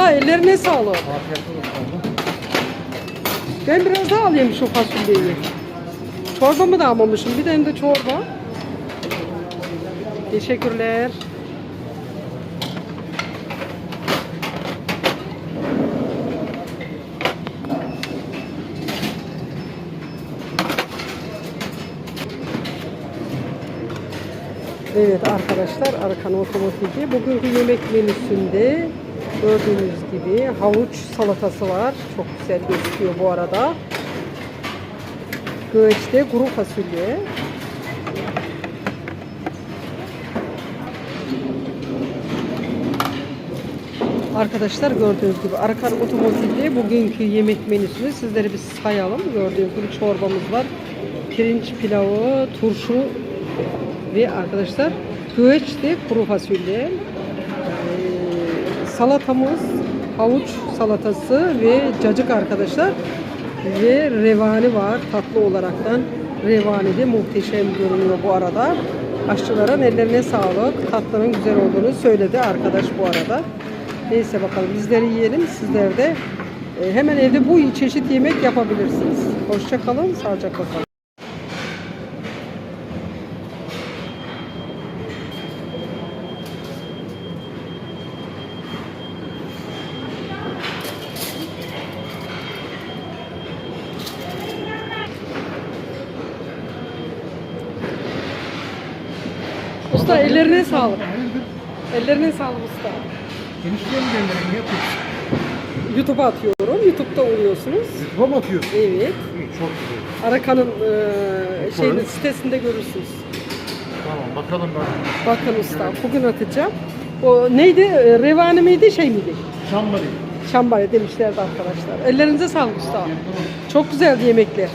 Usta ellerine sağlık. Ben biraz daha alayım şu fasulyeyi. Çorbamı da almamışım. Bir tane de çorba. Teşekkürler. Evet arkadaşlar Arkan Otomotiv'de bugünkü yemek menüsünde gördüğünüz gibi havuç salatası var. Çok güzel gözüküyor bu arada. Göğeçte kuru fasulye. Arkadaşlar gördüğünüz gibi Arkan Otomotiv'de bugünkü yemek menüsünü sizlere bir sayalım. Gördüğünüz gibi çorbamız var. Pirinç pilavı, turşu ve arkadaşlar güveçte kuru fasulye. Salatamız havuç salatası ve cacık arkadaşlar. Ve revani var tatlı olaraktan. Revani de muhteşem görünüyor bu arada. Aşçıların ellerine sağlık. Tatlının güzel olduğunu söyledi arkadaş bu arada. Neyse bakalım bizleri yiyelim. Sizler de e, hemen evde bu çeşit yemek yapabilirsiniz. Hoşça kalın, sağlıcakla kalın. Usta ellerine sağlık. Ellerine sağlık usta. Enişteye mi gönderelim? Ne yapıyorsun? YouTube'a atıyorum. YouTube'da oluyorsunuz. YouTube'a mı atıyorsun? Evet. İyi, çok güzel. Arakan'ın e, şeyin Bakalım. sitesinde görürsünüz. Tamam bakalım ben. Bakın usta bugün atacağım. O neydi? E, Revani miydi şey miydi? Şambali. Şambaya demişlerdi arkadaşlar. Ellerinize sağlık usta. Çok güzeldi yemekler.